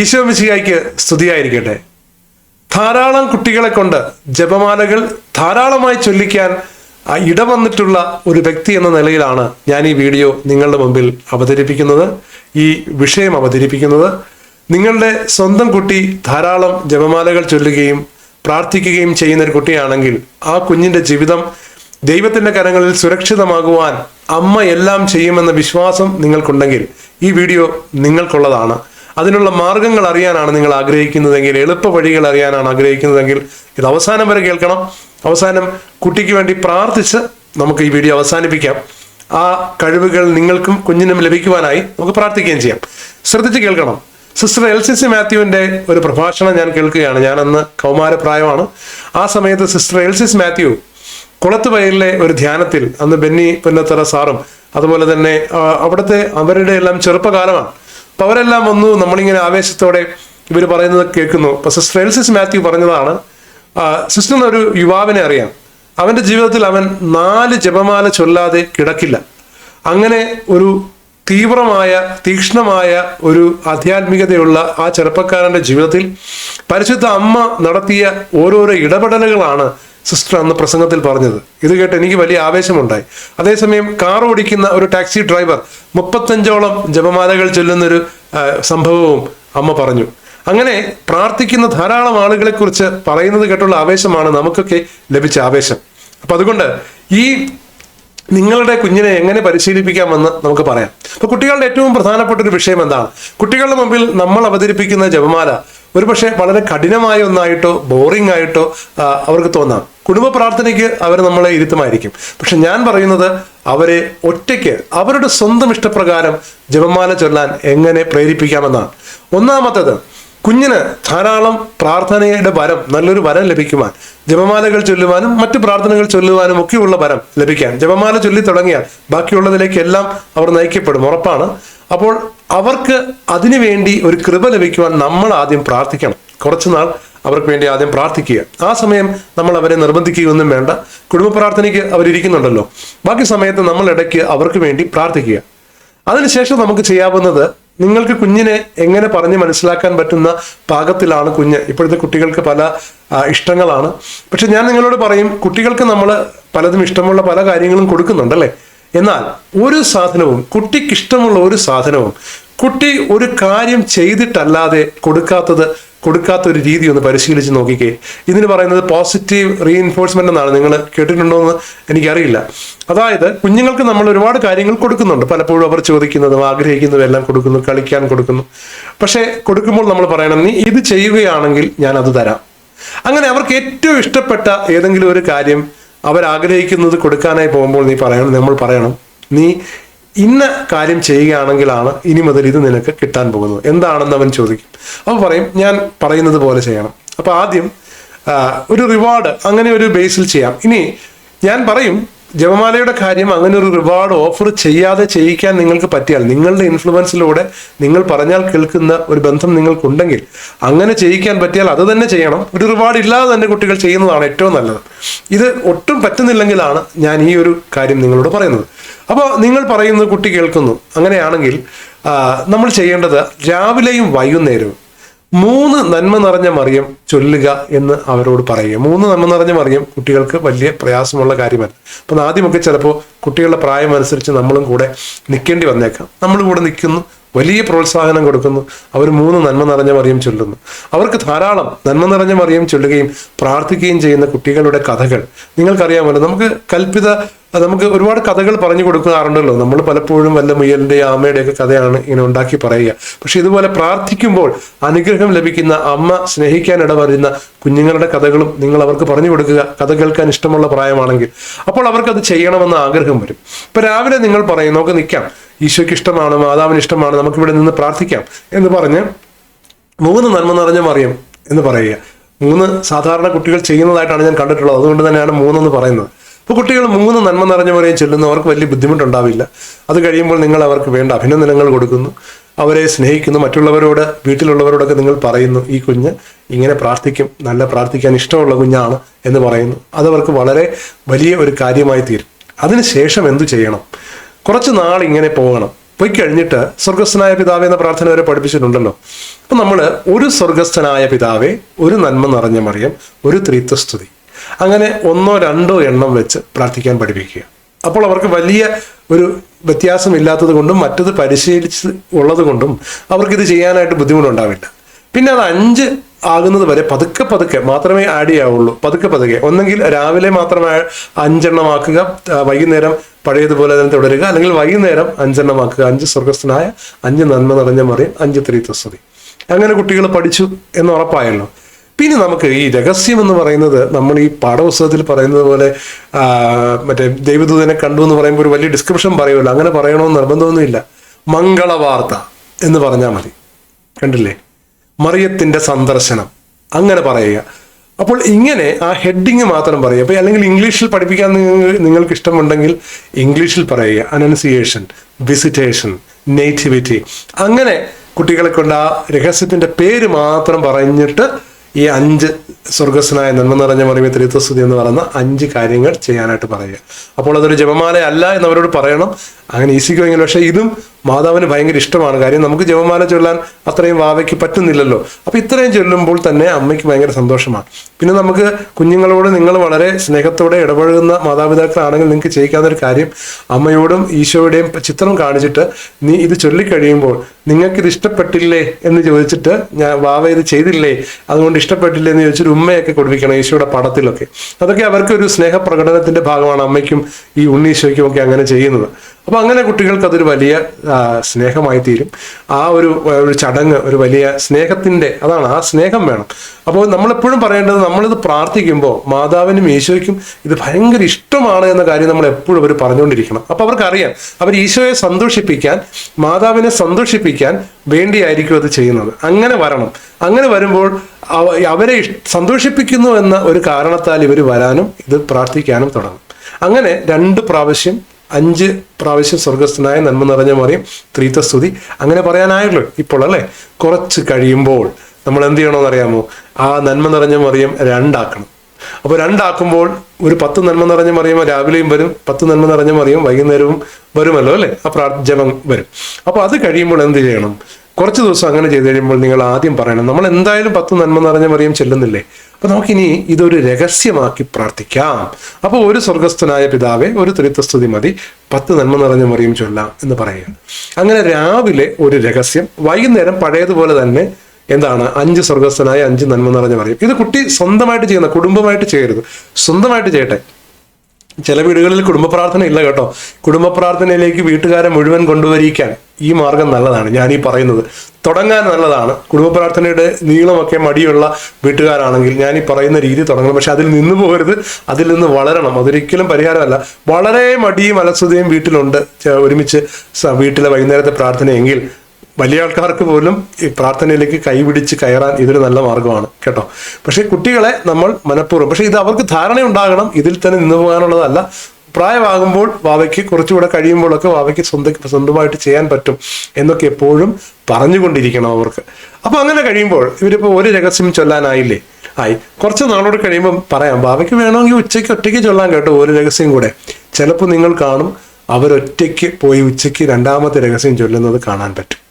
ഈശോ മിശിഹായ്ക്ക് സ്തുതിയായിരിക്കട്ടെ. ധാരാളം കുട്ടികളെ കൊണ്ട് ജപമാലകൾ ധാരാളമായി ചൊല്ലിക്കാൻ ഇടവന്നിട്ടുള്ള ഒരു വ്യക്തി എന്ന നിലയിലാണ് ഞാൻ ഈ വീഡിയോ നിങ്ങളുടെ മുമ്പിൽ അവതരിപ്പിക്കുന്നത്. ഈ വിഷയം അവതരിപ്പിക്കുന്നത്. നിങ്ങളുടെ സ്വന്തം കുട്ടി ധാരാളം ജപമാലകൾ ചൊല്ലുകയും പ്രാർത്ഥിക്കുകയും ചെയ്യുന്ന ഒരു കുട്ടിയാണെങ്കിൽ ആ കുഞ്ഞിന്റെ ജീവിതം ദൈവത്തിന്റെ കരങ്ങളിൽ സുരക്ഷിതമാകുവാൻ അമ്മ എല്ലാം ചെയ്യുമെന്ന വിശ്വാസം നിങ്ങൾക്കുണ്ടെങ്കിൽ ഈ വീഡിയോ നിങ്ങൾക്കുള്ളതാണ്. അതിനുള്ള മാർഗങ്ങൾ അറിയാനാണ് നിങ്ങൾ ആഗ്രഹിക്കുന്നതെങ്കിൽ എളുപ്പ വഴികൾ അറിയാനാണ് ആഗ്രഹിക്കുന്നതെങ്കിൽ ഇത് അവസാനം വരെ കേൾക്കണം. അവസാനം കുട്ടിക്ക് വേണ്ടി പ്രാർത്ഥിച്ച് നമുക്ക് ഈ വീഡിയോ അവസാനിപ്പിക്കാം. ആ കഴിവുകൾ നിങ്ങൾക്കും കുഞ്ഞിനും ലഭിക്കുവാനായി നമുക്ക് പ്രാർത്ഥിക്കുകയും ചെയ്യാം. ശ്രദ്ധിച്ച് കേൾക്കണം. സിസ്റ്റർ എൽ സി സി മാത്യുവിന്റെ ഒരു പ്രഭാഷണം ഞാൻ കേൾക്കുകയാണ്. ഞാൻ അന്ന് കൗമാരപ്രായമാണ്. ആ സമയത്ത് sister L C C Mathew കുളത്തുപയലിലെ ഒരു ധ്യാനത്തിൽ അന്ന് ബെന്നി പുന്നത്തറ സാറും അതുപോലെ തന്നെ അവിടുത്തെ അവരുടെ എല്ലാം ചെറുപ്പകാലമാണ്. അപ്പൊ അവരെല്ലാം വന്നു. നമ്മളിങ്ങനെ ആവേശത്തോടെ ഇവർ പറയുന്നത് കേൾക്കുന്നു. അപ്പൊ സിസ്റ്റർ എൽസിസ് മാത്യു പറഞ്ഞതാണ് സിസ്റ്റർ ഒരു യുവാവിനെ അറിയാം. അവന്റെ ജീവിതത്തിൽ അവൻ നാല് ജപമാല ചൊല്ലാതെ കിടക്കില്ല. അങ്ങനെ ഒരു തീവ്രമായ തീക്ഷ്ണമായ ഒരു ആധ്യാത്മികതയുള്ള ആ ചെറുപ്പക്കാരന്റെ ജീവിതത്തിൽ പരിശുദ്ധ അമ്മ നടത്തിയ ഓരോരോ ഇടപെടലുകളാണ് സിസ്റ്റർ അന്ന് പ്രസംഗത്തിൽ പറഞ്ഞത്. ഇത് കേട്ട് എനിക്ക് വലിയ ആവേശമുണ്ടായി. അതേസമയം കാർ ഓടിക്കുന്ന ഒരു ടാക്സി ഡ്രൈവർ മുപ്പത്തഞ്ചോളം ജപമാലകൾ ചൊല്ലുന്നൊരു സംഭവവും അമ്മ പറഞ്ഞു. അങ്ങനെ പ്രാർത്ഥിക്കുന്ന ധാരാളം ആളുകളെ കുറിച്ച് പറയുന്നത് കേട്ടുള്ള ആവേശമാണ് നമുക്കൊക്കെ ലഭിച്ച ആവേശം. അപ്പൊ അതുകൊണ്ട് ഈ നിങ്ങളുടെ കുഞ്ഞിനെ എങ്ങനെ പരിശീലിപ്പിക്കാമെന്ന് നമുക്ക് പറയാം. അപ്പൊ കുട്ടികളുടെ ഏറ്റവും പ്രധാനപ്പെട്ട ഒരു വിഷയം എന്താണ്? കുട്ടികളുടെ മുമ്പിൽ നമ്മൾ അവതരിപ്പിക്കുന്ന ജപമാല ഒരുപക്ഷെ വളരെ കഠിനമായ ഒന്നായിട്ടോ ബോറിംഗ് ആയിട്ടോ അവർക്ക് തോന്നാം. കുടുംബ പ്രാർത്ഥനയ്ക്ക് അവർ നമ്മളെ ഇരുത്തുമായിരിക്കും. പക്ഷെ ഞാൻ പറയുന്നത് അവരെ ഒറ്റയ്ക്ക് അവരുടെ സ്വന്തം ഇഷ്ടപ്രകാരം ജപമാല ചൊല്ലാൻ എങ്ങനെ പ്രേരിപ്പിക്കാമെന്നാണ്. ഒന്നാമത്തത് കുഞ്ഞിന് ധാരാളം പ്രാർത്ഥനയുടെ വരം നല്ലൊരു വരം ലഭിക്കുവാൻ ജപമാലകൾ ചൊല്ലുവാനും മറ്റു പ്രാർത്ഥനകൾ ചൊല്ലുവാനും ഒക്കെയുള്ള വരം ലഭിക്കാൻ ജപമാല ചൊല്ലി തുടങ്ങിയാൽ ബാക്കിയുള്ളതിലേക്കെല്ലാം അവർ നയിക്കപ്പെടും ഉറപ്പാണ്. അപ്പോൾ അവർക്ക് അതിനുവേണ്ടി ഒരു കൃപ ലഭിക്കുവാൻ നമ്മൾ ആദ്യം പ്രാർത്ഥിക്കണം. കുറച്ചു നാൾ അവർക്ക് വേണ്ടി ആദ്യം പ്രാർത്ഥിക്കുക. ആ സമയം നമ്മൾ അവരെ നിർബന്ധിക്കുകയൊന്നും വേണ്ട. കുടുംബ പ്രാർത്ഥനയ്ക്ക് അവരിയ്ക്കുന്നുണ്ടല്ലോ ബാക്കി സമയത്ത് നമ്മൾ ഇടയ്ക്ക് അവർക്ക് വേണ്ടി പ്രാർത്ഥിക്കുക. അതിനുശേഷം നമുക്ക് ചെയ്യാവുന്നത് നിങ്ങൾക്ക് കുഞ്ഞിനെ എങ്ങനെ പറഞ്ഞ് മനസ്സിലാക്കാൻ പറ്റുന്ന പാകത്തിലാണ് കുഞ്ഞ്. ഇപ്പോഴത്തെ കുട്ടികൾക്ക് പല ഇഷ്ടങ്ങളാണ്. പക്ഷെ ഞാൻ നിങ്ങളോട് പറയും കുട്ടികൾക്ക് നമ്മൾ പലതും ഇഷ്ടമുള്ള പല കാര്യങ്ങളും കൊടുക്കുന്നുണ്ടല്ലേ എന്നാൽ ഒരു സാധനവും കുട്ടിക്ക് ഇഷ്ടമുള്ള ഒരു സാധനവും കുട്ടി ഒരു കാര്യം ചെയ്തിട്ടല്ലാതെ കൊടുക്കാത്തത് കൊടുക്കാത്ത ഒരു രീതി ഒന്ന് പരിശീലിച്ച് നോക്കിക്കേ. ഇതിന് പറയുന്നത് പോസിറ്റീവ് റീഇൻഫോഴ്സ്മെന്റ് എന്നാണ്. നിങ്ങൾ കേട്ടിട്ടുണ്ടോ എന്ന് എനിക്കറിയില്ല. അതായത് കുഞ്ഞുങ്ങൾക്ക് നമ്മൾ ഒരുപാട് കാര്യങ്ങൾ കൊടുക്കുന്നുണ്ട്. പലപ്പോഴും അവർ ചോദിക്കുന്നതും ആഗ്രഹിക്കുന്നതും എല്ലാം കൊടുക്കുന്നു കളിക്കാൻ കൊടുക്കുന്നു. പക്ഷേ കൊടുക്കുമ്പോൾ നമ്മൾ പറയണം നീ ഇത് ചെയ്യുകയാണെങ്കിൽ ഞാൻ അത് തരാം. അങ്ങനെ അവർക്ക് ഏറ്റവും ഇഷ്ടപ്പെട്ട ഏതെങ്കിലും ഒരു കാര്യം അവരാഗ്രഹിക്കുന്നത് കൊടുക്കാനായി പോകുമ്പോൾ നീ പറയണം നമ്മൾ പറയണം നീ ഇന്ന കാര്യം ചെയ്യുകയാണെങ്കിലാണ് ഇനി മുതൽ ഇത് നിനക്ക് കിട്ടാൻ പോകുന്നത്. എന്താണെന്ന് അവൻ ചോദിക്കും. അവൻ പറയും ഞാൻ പറയുന്നത് പോലെ ചെയ്യണം. അപ്പോൾ ആദ്യം ഒരു റിവാർഡ് അങ്ങനെ ഒരു ബേസിൽ ചെയ്യാം. ഇനി ഞാൻ പറയും ജപമാലയുടെ കാര്യം അങ്ങനെ ഒരു റിവാർഡ് ഓഫർ ചെയ്യാതെ ചെയ്യിക്കാൻ നിങ്ങൾക്ക് പറ്റിയാൽ നിങ്ങളുടെ ഇൻഫ്ലുവൻസിലൂടെ നിങ്ങൾ പറഞ്ഞാൽ കേൾക്കുന്ന ഒരു ബന്ധം നിങ്ങൾക്കുണ്ടെങ്കിൽ അങ്ങനെ ചെയ്യിക്കാൻ പറ്റിയാൽ അത് തന്നെ ചെയ്യണം. ഒരു റിവാർഡ് ഇല്ലാതെ തന്നെ കുട്ടികൾ ചെയ്യുന്നതാണ് ഏറ്റവും നല്ലത്. ഇത് ഒട്ടും പറ്റുന്നില്ലെങ്കിലാണ് ഞാൻ ഈ ഒരു കാര്യം നിങ്ങളോട് പറയുന്നത്. അപ്പോൾ നിങ്ങൾ പറയുന്നത് കുട്ടി കേൾക്കുന്നു. അങ്ങനെയാണെങ്കിൽ നമ്മൾ ചെയ്യേണ്ടത് രാവിലെയും വൈകുന്നേരവും. മൂന്ന് നന്മ നിറഞ്ഞ മറിയം ചൊല്ലുക എന്ന് അവരോട് പറയുക മൂന്ന് നന്മ നിറഞ്ഞ മറിയം കുട്ടികൾക്ക് വലിയ പ്രയാസമുള്ള കാര്യമല്ല. അപ്പം ആദ്യമൊക്കെ ചിലപ്പോൾ കുട്ടികളുടെ പ്രായം അനുസരിച്ച് നമ്മളും കൂടെ നിൽക്കേണ്ടി വന്നേക്കാം. നമ്മൾ കൂടെ നിൽക്കുന്നു വലിയ പ്രോത്സാഹനം കൊടുക്കുന്നു അവർ മൂന്ന് നന്മ നിറഞ്ഞ മറിയം ചൊല്ലുന്നു. അവർക്ക് ധാരാളം നന്മ നിറഞ്ഞ മറിയം ചൊല്ലുകയും പ്രാർത്ഥിക്കുകയും ചെയ്യുന്ന കുട്ടികളുടെ കഥകൾ നിങ്ങൾക്കറിയാമല്ലോ. നമുക്ക് കൽപ്പിത നമുക്ക് ഒരുപാട് കഥകൾ പറഞ്ഞു കൊടുക്കാറുണ്ടല്ലോ. നമ്മൾ പലപ്പോഴും വല്ല മുയലിന്റെ ആമയുടെ ഒക്കെ കഥയാണ് ഇങ്ങനെ ഉണ്ടാക്കി പറയുക. പക്ഷെ ഇതുപോലെ പ്രാർത്ഥിക്കുമ്പോൾ അനുഗ്രഹം ലഭിക്കുന്ന അമ്മ സ്നേഹിക്കാൻ ഇടവരുന്ന കുഞ്ഞുങ്ങളുടെ കഥകളും നിങ്ങൾ അവർക്ക് പറഞ്ഞു കൊടുക്കുക. കഥ കേൾക്കാൻ ഇഷ്ടമുള്ള പ്രായമാണെങ്കിൽ. അപ്പോൾ അവർക്ക് അത് ചെയ്യണമെന്ന ആഗ്രഹം വരും. ഇപ്പൊ രാവിലെ നിങ്ങൾ പറയും നമുക്ക് നിൽക്കാം. ഈശോയ്ക്ക് ഇഷ്ടമാണ് മാതാവിന് ഇഷ്ടമാണ് നമുക്ക് ഇവിടെ നിന്ന് പ്രാർത്ഥിക്കാം. എന്ന് പറഞ്ഞ് മൂന്ന് നന്മ നിറഞ്ഞ മറിയം എന്ന് പറയുക. മൂന്ന് സാധാരണ കുട്ടികൾ ചെയ്യുന്നതായിട്ടാണ് ഞാൻ കണ്ടിട്ടുള്ളത്. അതുകൊണ്ട് തന്നെയാണ് മൂന്നെന്ന് പറയുന്നത്. അപ്പോൾ കുട്ടികൾ മൂന്ന് നന്മ നിറഞ്ഞ മറിയം ചെല്ലുന്നവർക്ക് വലിയ ബുദ്ധിമുട്ടുണ്ടാവില്ല. അത് കഴിയുമ്പോൾ നിങ്ങൾ അവർക്ക് വേണ്ട അഭിനന്ദനങ്ങൾ കൊടുക്കുന്നു. അവരെ സ്നേഹിക്കുന്നു. മറ്റുള്ളവരോട് വീട്ടിലുള്ളവരോടൊക്കെ നിങ്ങൾ പറയുന്നു ഈ കുഞ്ഞ് ഇങ്ങനെ പ്രാർത്ഥിക്കും. നല്ല പ്രാർത്ഥിക്കാൻ ഇഷ്ടമുള്ള കുഞ്ഞാണ് എന്ന് പറയുന്നു. അതവർക്ക് വളരെ വലിയ ഒരു കാര്യമായി തീരും. അതിനുശേഷം എന്തു ചെയ്യണം? കുറച്ച് നാൾ ഇങ്ങനെ പോകണം. പോയി കഴിഞ്ഞിട്ട് സ്വർഗസ്ഥനായ പിതാവേ എന്ന പ്രാർത്ഥന വരെ പഠിപ്പിച്ചിട്ടുണ്ടല്ലോ. അപ്പൊ നമ്മൾ ഒരു സ്വർഗസ്ഥനായ പിതാവേ ഒരു നന്മ നിറഞ്ഞ മറിയം ഒരു ത്രിത്വസ്തുതി. അങ്ങനെ ഒന്നോ രണ്ടോ എണ്ണം വെച്ച് പ്രാർത്ഥിക്കാൻ പഠിപ്പിക്കുക. അപ്പോൾ അവർക്ക് വലിയ ഒരു വ്യത്യാസമില്ലാത്തത് കൊണ്ടും മറ്റത് പരിശീലിച്ച് ഉള്ളത് കൊണ്ടും അവർക്കിത് ചെയ്യാനായിട്ട് ബുദ്ധിമുട്ടുണ്ടാവില്ല. പിന്നെ അത് അഞ്ച് ആകുന്നത് വരെ പതുക്കെ പതുക്കെ മാത്രമേ ആഡ് ചെയ്യാവുള്ളൂ. പതുക്കെ പതുക്കെ. ഒന്നെങ്കിൽ രാവിലെ മാത്രമേ അഞ്ചെണ്ണമാക്കുക വൈകുന്നേരം പഴയതുപോലെ തന്നെ തുടരുക. അല്ലെങ്കിൽ വൈകുന്നേരം അഞ്ചെണ്ണമാക്കുക. അഞ്ച് സ്വർഗസ്ഥനായ അഞ്ച് നന്മ നിറഞ്ഞ മറിയും അഞ്ച് ത്രിത്വസ്തുതി. അങ്ങനെ കുട്ടികൾ പഠിച്ചു എന്ന് ഉറപ്പായല്ലോ. പിന്നെ നമുക്ക് ഈ രഹസ്യം എന്ന് പറയുന്നത് നമ്മൾ ഈ പാഠപുസ്തകത്തിൽ പറയുന്നത് പോലെ മറ്റേ ദൈവദൂതനെ കണ്ടു എന്ന് പറയുമ്പോൾ ഒരു വലിയ ഡിസ്ക്രിപ്ഷൻ പറയുമല്ലോ. അങ്ങനെ പറയണമെന്ന് നിർബന്ധമൊന്നുമില്ല. മംഗളവാർത്ത എന്ന് പറഞ്ഞാൽ മതി. കണ്ടില്ലേ? മറിയത്തിന്റെ സന്ദർശനം. അങ്ങനെ പറയുക. അപ്പോൾ ഇങ്ങനെ ആ ഹെഡിങ് മാത്രം പറയുക. അപ്പോൾ അല്ലെങ്കിൽ ഇംഗ്ലീഷിൽ പഠിപ്പിക്കാൻ നിങ്ങൾ- നിങ്ങൾക്ക് ഇഷ്ടമുണ്ടെങ്കിൽ ഇംഗ്ലീഷിൽ പറയുക. അനൗൺസിയേഷൻ വിസിറ്റേഷൻ നേറ്റിവിറ്റി അങ്ങനെ കുട്ടികളെ കൊണ്ട് ആ രഹസ്യത്തിന്റെ പേര് മാത്രം പറഞ്ഞിട്ട് ഈ അഞ്ച് സ്വർഗസ്സനായ നന്മ നിറഞ്ഞ മറിയ ത്രിത്വസ്തുതി എന്ന് പറയുന്ന അഞ്ച് കാര്യങ്ങൾ ചെയ്യാനായിട്ട് പറയുക. അപ്പോൾ അതൊരു ജപമാല അല്ല എന്നവരോട് പറയണം. അങ്ങനെ ഈസിക്കുമെങ്കിലും പക്ഷേ ഇതും മാതാവിന് ഭയങ്കര ഇഷ്ടമാണ്. കാര്യം നമുക്ക് ജപമാല ചൊല്ലാൻ അത്രയും വാവയ്ക്ക് പറ്റുന്നില്ലല്ലോ. അപ്പം ഇത്രയും ചൊല്ലുമ്പോൾ തന്നെ അമ്മയ്ക്ക് ഭയങ്കര സന്തോഷമാണ്. പിന്നെ നമുക്ക് കുഞ്ഞുങ്ങളോട് നിങ്ങൾ വളരെ സ്നേഹത്തോടെ ഇടപഴകുന്ന മാതാപിതാക്കളാണെങ്കിൽ നിങ്ങൾക്ക് ചെയ്യിക്കാവുന്ന ഒരു കാര്യം അമ്മയോടും ഈശോയുടെയും ചിത്രം കാണിച്ചിട്ട് നീ ഇത് ചൊല്ലിക്കഴിയുമ്പോൾ നിങ്ങൾക്ക് ഇത് ഇഷ്ടപ്പെട്ടില്ലേ എന്ന് ചോദിച്ചിട്ട് ഞാൻ വാവ ഇത് ചെയ്തില്ലേ അതുകൊണ്ട് ഇഷ്ടപ്പെട്ടില്ലേ എന്ന് ചോദിച്ചൊരു ഉമ്മയൊക്കെ കൊടുപ്പിക്കണം ഈശോയുടെ പടത്തിലൊക്കെ. അതൊക്കെ അവർക്കൊരു ഒരു സ്നേഹപ്രകടനത്തിന്റെ ഭാഗമാണ് അമ്മയ്ക്കും ഈ ഉണ്ണീശോയ്ക്കും ഒക്കെ അങ്ങനെ ചെയ്യുന്നത്. അപ്പൊ അങ്ങനെ കുട്ടികൾക്ക് അതൊരു വലിയ സ്നേഹമായി തീരും. ആ ഒരു ഒരു ചടങ്ങ് ഒരു വലിയ സ്നേഹത്തിന്റെ അതാണ് ആ സ്നേഹം വേണം. അപ്പോൾ നമ്മളെപ്പോഴും പറയേണ്ടത് നമ്മളിത് പ്രാർത്ഥിക്കുമ്പോൾ മാതാവിനും ഈശോയ്ക്കും ഇത് ഭയങ്കര ഇഷ്ടമാണ് എന്ന കാര്യം നമ്മൾ എപ്പോഴും അവർ പറഞ്ഞുകൊണ്ടിരിക്കണം. അപ്പോൾ അവർക്കറിയാം അവർ ഈശോയെ സന്തോഷിപ്പിക്കാൻ മാതാവിനെ സന്തോഷിപ്പിക്കാൻ വേണ്ടിയായിരിക്കും അത് ചെയ്യുന്നത്. അങ്ങനെ വരണം. അങ്ങനെ വരുമ്പോൾ അവരെ സന്തോഷിപ്പിക്കുന്നു എന്ന ഒരു കാരണത്താൽ ഇവർ വരാനും ഇത് പ്രാർത്ഥിക്കാനും തുടങ്ങും. അങ്ങനെ രണ്ട് പ്രാവശ്യം അഞ്ച് പ്രാവശ്യം സ്വർഗസ്ഥനായ നന്മ നിറഞ്ഞ മറിയും ത്രീത്തസ്തുതി അങ്ങനെ പറയാനായല്ലോ ഇപ്പോൾ അല്ലേ? കുറച്ച് കഴിയുമ്പോൾ നമ്മൾ എന്ത് ചെയ്യണമെന്ന് അറിയാമോ? ആ നന്മ നിറഞ്ഞ മറിയം രണ്ടാക്കണം. അപ്പോൾ രണ്ടാക്കുമ്പോൾ ഒരു പത്ത് നന്മ നിറഞ്ഞ മറിയും രാവിലെയും വരും പത്ത് നന്മ നിറഞ്ഞ മറിയും വൈകുന്നേരവും വരുമല്ലോ അല്ലേ? ആ പ്രാർത്ഥന വരും. അപ്പോൾ അത് കഴിയുമ്പോൾ എന്ത് ചെയ്യണം? കുറച്ച് ദിവസം അങ്ങനെ ചെയ്ത് കഴിയുമ്പോൾ നിങ്ങൾ ആദ്യം പറയണം നമ്മൾ എന്തായാലും പത്ത് നന്മ നിറഞ്ഞ മറിയും ചെല്ലുന്നില്ലേ? അപ്പൊ നമുക്കിനി ഇതൊരു രഹസ്യമാക്കി പ്രാർത്ഥിക്കാം. അപ്പോൾ ഒരു സ്വർഗസ്ഥനായ പിതാവെ ഒരു ത്രിത്വസ്തുതി മതി. പത്ത് നന്മ നിറഞ്ഞ മറിയും ചൊല്ലാം എന്ന് പറയുക. അങ്ങനെ രാവിലെ ഒരു രഹസ്യം വൈകുന്നേരം പഴയതുപോലെ തന്നെ എന്താണ് അഞ്ച് സ്വർഗസ്ഥനായ അഞ്ച് നന്മ നിറഞ്ഞ മറിയും ഇത് കുട്ടി സ്വന്തമായിട്ട് ചെയ്യുന്ന കുടുംബമായിട്ട് ചെയ്യരുത്. സ്വന്തമായിട്ട് ചെയ്യട്ടെ. ചില വീടുകളിൽ കുടുംബ പ്രാർത്ഥന ഇല്ല കേട്ടോ. കുടുംബ പ്രാർത്ഥനയിലേക്ക് വീട്ടുകാരെ മുഴുവൻ കൊണ്ടുവരിക്കാൻ ഈ മാർഗം നല്ലതാണ്. ഞാൻ ഈ പറയുന്നത്. തുടങ്ങാൻ നല്ലതാണ്. കുടുംബ പ്രാർത്ഥനയുടെ നീളമൊക്കെ മടിയുള്ള വീട്ടുകാരാണെങ്കിൽ ഞാൻ ഈ പറയുന്ന രീതി തുടങ്ങണം. പക്ഷെ അതിൽ നിന്ന് പോകരുത്. അതിൽ നിന്ന് വളരണം. അതൊരിക്കലും പരിഹാരമല്ല. വളരെ മടിയും അലസതയും വീട്ടിലുണ്ട് ഒരുമിച്ച് വീട്ടിലെ വൈകുന്നേരത്തെ പ്രാർത്ഥനയെങ്കിൽ വലിയ ആൾക്കാർക്ക് പോലും ഈ പ്രാർത്ഥനയിലേക്ക് കൈപിടിച്ച് കയറാൻ ഇതൊരു നല്ല മാർഗമാണ്. കേട്ടോ? പക്ഷേ കുട്ടികളെ നമ്മൾ മനഃപൂർവം പക്ഷേ ഇത് അവർക്ക് ധാരണ ഉണ്ടാകണം ഇതിൽ തന്നെ നിന്ന് പോകാനുള്ളതല്ല. പ്രായമാകുമ്പോൾ വാവയ്ക്ക് കുറച്ചുകൂടെ കഴിയുമ്പോഴൊക്കെ വാവയ്ക്ക് സ്വന്തം സ്വന്തമായിട്ട് ചെയ്യാൻ പറ്റും എന്നൊക്കെ എപ്പോഴും പറഞ്ഞുകൊണ്ടിരിക്കണം അവർക്ക്. അപ്പൊ അങ്ങനെ കഴിയുമ്പോൾ ഇവരിപ്പോ ഒരു രഹസ്യം ചൊല്ലാനായില്ലേ? ആയി. കുറച്ച് നാളോട് കഴിയുമ്പോൾ പറയാം വാവയ്ക്ക് വേണമെങ്കിൽ ഉച്ചയ്ക്ക് ഒറ്റയ്ക്ക് ചൊല്ലാൻ കേട്ടോ ഒരു രഹസ്യം കൂടെ. ചിലപ്പോൾ നിങ്ങൾ കാണും അവരൊറ്റയ്ക്ക് പോയി ഉച്ചയ്ക്ക് രണ്ടാമത്തെ രഹസ്യം ചൊല്ലുന്നത് കാണാൻ പറ്റും.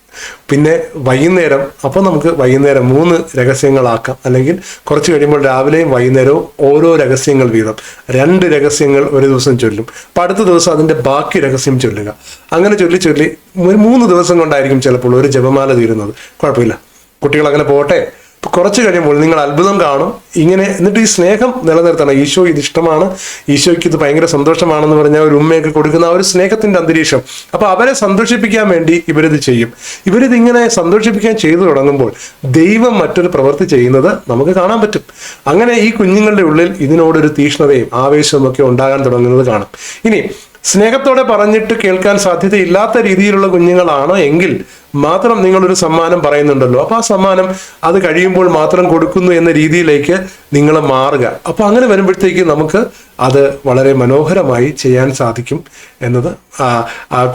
പിന്നെ വൈകുന്നേരം അപ്പോൾ നമുക്ക് വൈകുന്നേരം മൂന്ന് രഹസ്യങ്ങളാക്കാം. അല്ലെങ്കിൽ കുറച്ച് കഴിയുമ്പോൾ രാവിലെയും വൈകുന്നേരവും ഓരോ രഹസ്യങ്ങൾ വീതം. രണ്ട് രഹസ്യങ്ങൾ ഒരു ദിവസം ചൊല്ലും. അപ്പം അടുത്ത ദിവസം അതിന്റെ ബാക്കി രഹസ്യം ചൊല്ലുക. അങ്ങനെ ചൊല്ലി ചൊല്ലി ഒരു മൂന്ന് ദിവസം കൊണ്ടായിരിക്കും ചിലപ്പോൾ ഒരു ജപമാല തീരുന്നത്. കുഴപ്പമില്ല. കുട്ടികൾ അങ്ങനെ പോട്ടെ. കുറച്ച് കഴിയുമ്പോൾ നിങ്ങൾ അത്ഭുതം കാണും. ഇങ്ങനെ എന്നിട്ട് ഈ സ്നേഹം നിലനിർത്തണം. ഈശോ ഇത് ഇഷ്ടമാണ്. ഈശോയ്ക്ക് ഇത് ഭയങ്കര സന്തോഷമാണെന്ന് പറഞ്ഞ ഒരു ഉമ്മയൊക്കെ കൊടുക്കുന്ന ആ ഒരു സ്നേഹത്തിന്റെ അന്തരീക്ഷം. അപ്പൊ അവരെ സന്തോഷിപ്പിക്കാൻ വേണ്ടി ഇവരിത് ചെയ്യും. ഇവരിത് ഇങ്ങനെ സന്തോഷിപ്പിക്കാൻ ചെയ്തു തുടങ്ങുമ്പോൾ ദൈവം മറ്റൊരു പ്രവൃത്തി ചെയ്യുന്നത് നമുക്ക് കാണാൻ പറ്റും. അങ്ങനെ ഈ കുഞ്ഞുങ്ങളുടെ ഉള്ളിൽ ഇതിനോടൊരു തീഷ്ണതയും ആവേശവും ഒക്കെ ഉണ്ടാകാൻ തുടങ്ങുന്നത് കാണും. ഇനി സ്നേഹത്തോടെ പറഞ്ഞിട്ട് കേൾക്കാൻ സാധ്യതയില്ലാത്ത രീതിയിലുള്ള കുഞ്ഞുങ്ങളാണ് എങ്കിൽ മാത്രം നിങ്ങളൊരു സമ്മാനം പറയുന്നുണ്ടല്ലോ. അപ്പൊ ആ സമ്മാനം അത് കഴിയുമ്പോൾ മാത്രം കൊടുക്കുന്നു എന്ന രീതിയിലേക്ക് നിങ്ങൾ മാറുക. അപ്പൊ അങ്ങനെ വരുമ്പോഴത്തേക്ക് നമുക്ക് അത് വളരെ മനോഹരമായി ചെയ്യാൻ സാധിക്കും എന്നത്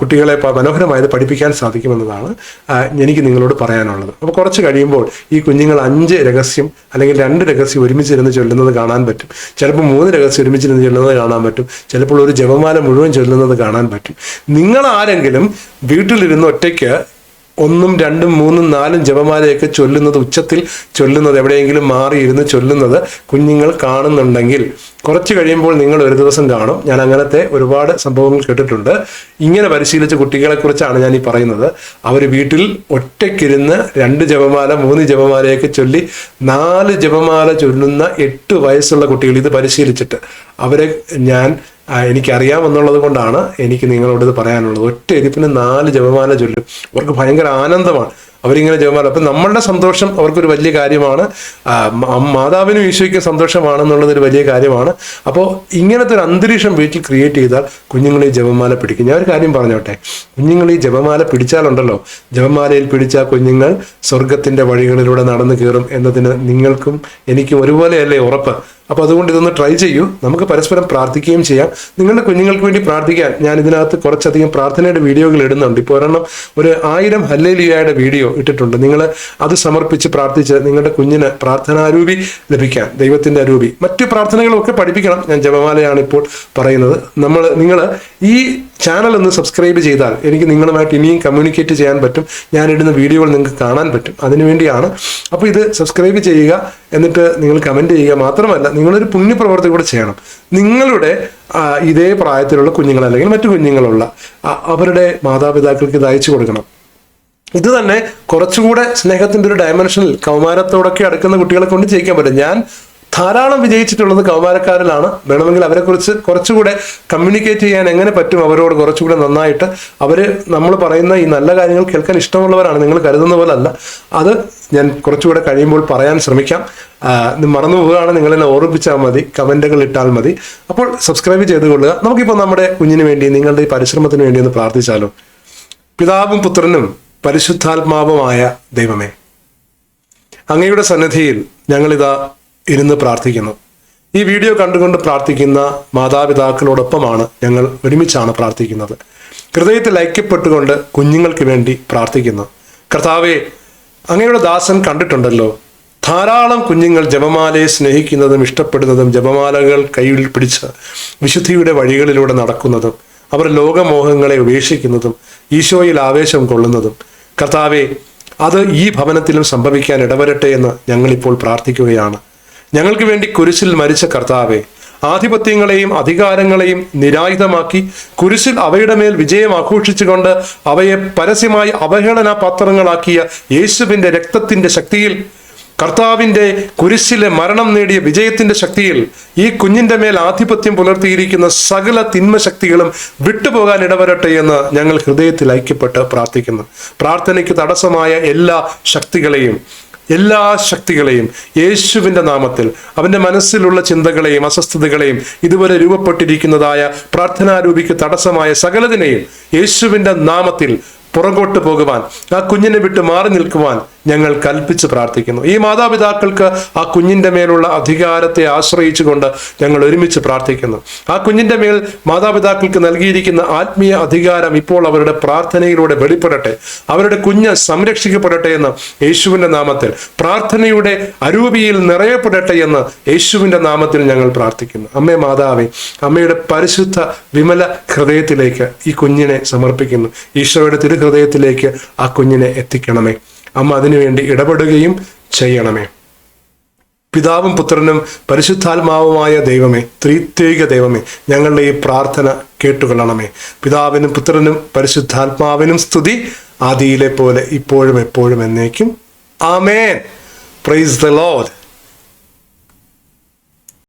കുട്ടികളെ മനോഹരമായത് പഠിപ്പിക്കാൻ സാധിക്കും എന്നതാണ് എനിക്ക് നിങ്ങളോട് പറയാനുള്ളത്. അപ്പോൾ കുറച്ച് കഴിയുമ്പോൾ ഈ കുഞ്ഞുങ്ങൾ അഞ്ച് രഹസ്യം അല്ലെങ്കിൽ രണ്ട് രഹസ്യം ഒരുമിച്ചിരുന്ന് ചൊല്ലുന്നത് കാണാൻ പറ്റും. ചിലപ്പോൾ മൂന്ന് രഹസ്യം ഒരുമിച്ചിരുന്ന് ചൊല്ലുന്നത് കാണാൻ പറ്റും. ചിലപ്പോൾ ഒരു ജപമാല മുഴുവൻ ചൊല്ലുന്നത് കാണാൻ പറ്റും. നിങ്ങൾ ആരെങ്കിലും വീട്ടിലിരുന്ന് ഒറ്റയ്ക്ക് ഒന്നും രണ്ടും മൂന്നും നാലും ജപമാലയൊക്കെ ചൊല്ലുന്നത് ഉച്ചത്തിൽ ചൊല്ലുന്നത് എവിടെയെങ്കിലും മാറിയിരുന്ന് ചൊല്ലുന്നത് കുഞ്ഞുങ്ങൾ കാണുന്നുണ്ടെങ്കിൽ. കുറച്ച് കഴിയുമ്പോൾ നിങ്ങൾ ഒരു ദിവസം കാണും. ഞാൻ അങ്ങനത്തെ ഒരുപാട് സംഭവങ്ങൾ കേട്ടിട്ടുണ്ട്. ഇങ്ങനെ പരിശീലിച്ച കുട്ടികളെക്കുറിച്ചാണ് ഞാൻ ഈ പറയുന്നത്. അവർ വീട്ടിൽ ഒറ്റയ്ക്കിരുന്ന് രണ്ട് ജപമാല മൂന്ന് ജപമാലയൊക്കെ ചൊല്ലി നാല് ജപമാല ചൊല്ലുന്ന എട്ട് വയസ്സുള്ള കുട്ടികൾ ഇത് പരിശീലിച്ചിട്ട് അവരെ ഞാൻ എനിക്കറിയാമെന്നുള്ളത് കൊണ്ടാണ് എനിക്ക് നിങ്ങളോട് ഇത് പറയാനുള്ളത്. ഒറ്റ എരിപ്പിന് നാല് ജപമാല ചൊല്ലും. അവർക്ക് ഭയങ്കര ആനന്ദമാണ്. അവരിങ്ങനെ ജപമാല. അപ്പം നമ്മളുടെ സന്തോഷം അവർക്കൊരു വലിയ കാര്യമാണ്. മാതാവിനും ഈശോയ്ക്കും സന്തോഷമാണെന്നുള്ളത് ഒരു വലിയ കാര്യമാണ്. അപ്പോൾ ഇങ്ങനത്തെ ഒരു അന്തരീക്ഷം വീട്ടിൽ ക്രിയേറ്റ് ചെയ്താൽ കുഞ്ഞുങ്ങൾ ഈ ജപമാല പിടിക്കും. ഞാൻ ഒരു കാര്യം പറഞ്ഞോട്ടെ. കുഞ്ഞുങ്ങൾ ഈ ജപമാല പിടിച്ചാലുണ്ടല്ലോ. ജപമാലയിൽ പിടിച്ച കുഞ്ഞുങ്ങൾ സ്വർഗത്തിന്റെ വഴികളിലൂടെ നടന്നു കയറും എന്നതിന് നിങ്ങൾക്കും എനിക്കും ഒരുപോലെയല്ലേ ഉറപ്പ്. അപ്പോൾ അതുകൊണ്ട് ഇതൊന്ന് ട്രൈ ചെയ്യൂ. നമുക്ക് പരസ്പരം പ്രാർത്ഥിക്കുകയും ചെയ്യാം. നിങ്ങളുടെ കുഞ്ഞുങ്ങൾക്ക് വേണ്ടി പ്രാർത്ഥിക്കാൻ ഞാൻ ഇതിനകത്ത് കുറച്ചധികം പ്രാർത്ഥനയുടെ വീഡിയോകൾ ഇടുന്നുണ്ട്. ഇപ്പോൾ ഒരെണ്ണം ഒരു ആയിരം ഹല്ലേലിയായുടെ വീഡിയോ ഇട്ടിട്ടുണ്ട്. നിങ്ങൾ അത് സമർപ്പിച്ച് പ്രാർത്ഥിച്ച് നിങ്ങളുടെ കുഞ്ഞിന് പ്രാർത്ഥനാരൂപി ലഭിക്കാൻ ദൈവത്തിന്റെ അരൂപി മറ്റു പ്രാർത്ഥനകളൊക്കെ പഠിപ്പിക്കണം. ഞാൻ ജപമാലയാണ് ഇപ്പോൾ പറയുന്നത്. നമ്മൾ നിങ്ങൾ ഈ ചാനൽ ഒന്ന് സബ്സ്ക്രൈബ് ചെയ്താൽ എനിക്ക് നിങ്ങളുമായിട്ട് ഇനിയും കമ്മ്യൂണിക്കേറ്റ് ചെയ്യാൻ പറ്റും. ഞാനിടുന്ന വീഡിയോകൾ നിങ്ങൾക്ക് കാണാൻ പറ്റും. അതിനുവേണ്ടിയാണ് അപ്പോൾ ഇത് സബ്സ്ക്രൈബ് ചെയ്യുക എന്നിട്ട് നിങ്ങൾ കമന്റ് ചെയ്യുക മാത്രമല്ല നിങ്ങളൊരു പുണ്യപ്രവർത്തി കൂടെ ചെയ്യണം. നിങ്ങളുടെ ഇതേ പ്രായത്തിലുള്ള കുഞ്ഞുങ്ങൾ അല്ലെങ്കിൽ മറ്റു കുഞ്ഞുങ്ങളുള്ള അവരുടെ മാതാപിതാക്കൾക്ക് ഇത് അയച്ചു കൊടുക്കണം. ഇത് തന്നെ കുറച്ചുകൂടെ സ്നേഹത്തിന്റെ ഒരു ഡയമെൻഷനിൽ കൗമാരത്തോടൊക്കെ അടുക്കുന്ന കുട്ടികളെ കൊണ്ട് ചെയ്യിക്കാൻ പറ്റും. ഞാൻ ധാരാളം വിജയിച്ചിട്ടുള്ളത് കൗമാരക്കാരിലാണ്. വേണമെങ്കിൽ അവരെക്കുറിച്ച് കുറച്ചുകൂടെ കമ്മ്യൂണിക്കേറ്റ് ചെയ്യാൻ എങ്ങനെ പറ്റും അവരോട് കുറച്ചുകൂടെ നന്നായിട്ട്. അവർ നമ്മൾ പറയുന്ന ഈ നല്ല കാര്യങ്ങൾ കേൾക്കാൻ ഇഷ്ടമുള്ളവരാണ് നിങ്ങൾ കരുതുന്ന പോലെ അല്ല. അത് ഞാൻ കുറച്ചുകൂടെ കഴിയുമ്പോൾ പറയാൻ ശ്രമിക്കാം. മറന്നു പോവുകയാണ്. നിങ്ങളെന്നെ ഓർമ്മിപ്പിച്ചാൽ മതി കമന്റുകൾ ഇട്ടാൽ മതി. അപ്പോൾ സബ്സ്ക്രൈബ് ചെയ്ത് കൊള്ളുക നമുക്കിപ്പോൾ നമ്മുടെ കുഞ്ഞിന് വേണ്ടി നിങ്ങളുടെ ഈ പരിശ്രമത്തിന് വേണ്ടി ഒന്ന് പ്രാർത്ഥിച്ചാലോ? പിതാവും പുത്രനും പരിശുദ്ധാത്മാവുമായ ദൈവമേ അങ്ങയുടെ സന്നിധിയിൽ ഞങ്ങളിതാ ഇരുന്ന് പ്രാർത്ഥിക്കുന്നു. ഈ വീഡിയോ കണ്ടുകൊണ്ട് പ്രാർത്ഥിക്കുന്ന മാതാപിതാക്കളോടൊപ്പമാണ് ഞങ്ങൾ ഒരുമിച്ചാണ് പ്രാർത്ഥിക്കുന്നത്. ഹൃദയത്തിൽ ഐക്യപ്പെട്ടുകൊണ്ട് കുഞ്ഞുങ്ങൾക്ക് വേണ്ടി പ്രാർത്ഥിക്കുന്നു. കർത്താവെ അങ്ങയുടെ ദാസൻ കണ്ടിട്ടുണ്ടല്ലോ. ധാരാളം കുഞ്ഞുങ്ങൾ ജപമാലയെ സ്നേഹിക്കുന്നതും ഇഷ്ടപ്പെടുന്നതും ജപമാലകൾ കയ്യിൽ പിടിച്ച് വിശുദ്ധിയുടെ വഴികളിലൂടെ നടക്കുന്നതും അവർ ലോകമോഹങ്ങളെ ഉപേക്ഷിക്കുന്നതും ഈശോയിൽ ആവേശം കൊള്ളുന്നതും. കർത്താവെ അത് ഈ ഭവനത്തിലും സംഭവിക്കാൻ ഇടവരട്ടെ എന്ന് ഞങ്ങളിപ്പോൾ പ്രാർത്ഥിക്കുകയാണ്. ഞങ്ങൾക്ക് വേണ്ടി കുരിശിൽ മരിച്ച കർത്താവെ ആധിപത്യങ്ങളെയും അധികാരങ്ങളെയും നിരായുധമാക്കി കുരിശിൽ അവയുടെ മേൽ വിജയം ആഘോഷിച്ചുകൊണ്ട് അവയെ പരസ്യമായി അവഹേളനാ പാത്രങ്ങളാക്കിയ യേശുവിന്റെ രക്തത്തിന്റെ ശക്തിയിൽ കർത്താവിന്റെ കുരിശിലെ മരണം നേടിയ വിജയത്തിന്റെ ശക്തിയിൽ ഈ കുഞ്ഞിന്റെ മേൽ ആധിപത്യം പുലർത്തിയിരിക്കുന്ന സകല തിന്മശക്തികളും വിട്ടുപോകാൻ ഇടവരട്ടെ എന്ന് ഞങ്ങൾ ഹൃദയത്തിൽ ഐക്യപ്പെട്ട് പ്രാർത്ഥിക്കുന്നു. പ്രാർത്ഥനയ്ക്ക് തടസ്സമായ എല്ലാ ശക്തികളെയും എല്ലാ ശക്തികളെയും യേശുവിന്റെ നാമത്തിൽ അവന്റെ മനസ്സിലുള്ള ചിന്തകളെയും അസ്വസ്ഥതകളെയും ഇതുവരെ രൂപപ്പെട്ടിരിക്കുന്നതായ പ്രാർത്ഥനാരൂപിക്ക് തടസ്സമായ സകലതിനെയും യേശുവിന്റെ നാമത്തിൽ പുറകോട്ട് പോകുവാൻ ആ കുഞ്ഞിനെ വിട്ട് മാറി നിൽക്കുവാൻ ഞങ്ങൾ കൽപ്പിച്ച് പ്രാർത്ഥിക്കുന്നു. ഈ മാതാപിതാക്കൾക്ക് ആ കുഞ്ഞിന്റെ മേലുള്ള അധികാരത്തെ ആശ്രയിച്ചുകൊണ്ട് ഞങ്ങൾ ഒരുമിച്ച് പ്രാർത്ഥിക്കുന്നു. ആ കുഞ്ഞിന്റെ മേൽ മാതാപിതാക്കൾക്ക് നൽകിയിരിക്കുന്ന ആത്മീയ അധികാരം ഇപ്പോൾ അവരുടെ പ്രാർത്ഥനയിലൂടെ വെളിപ്പെടട്ടെ. അവരുടെ കുഞ്ഞ് സംരക്ഷിക്കപ്പെടട്ടെ എന്ന് യേശുവിന്റെ നാമത്തിൽ പ്രാർത്ഥനയുടെ അരൂപിയിൽ നിറയപ്പെടട്ടെ എന്ന് യേശുവിന്റെ നാമത്തിൽ ഞങ്ങൾ പ്രാർത്ഥിക്കുന്നു. അമ്മേ മാതാവേ അമ്മയുടെ പരിശുദ്ധ വിമല ഹൃദയത്തിലേക്ക് ഈ കുഞ്ഞിനെ സമർപ്പിക്കുന്നു. ഈശോയുടെ തിരുഹൃദയത്തിലേക്ക് ആ കുഞ്ഞിനെ എത്തിക്കണമേ. അമ്മ അതിനുവേണ്ടി ഇടപെടുകയും ചെയ്യണമേ. പിതാവും പുത്രനും പരിശുദ്ധാത്മാവുമായ ദൈവമേ ത്രിത്യേക ദൈവമേ ഞങ്ങളുടെ ഈ പ്രാർത്ഥന കേട്ടുകൊള്ളണമേ. പിതാവിനും പുത്രനും പരിശുദ്ധാത്മാവിനും സ്തുതി ആദിയിലെ പോലെ ഇപ്പോഴും എപ്പോഴും എന്നേക്കും. ആമേൻ. Praise the load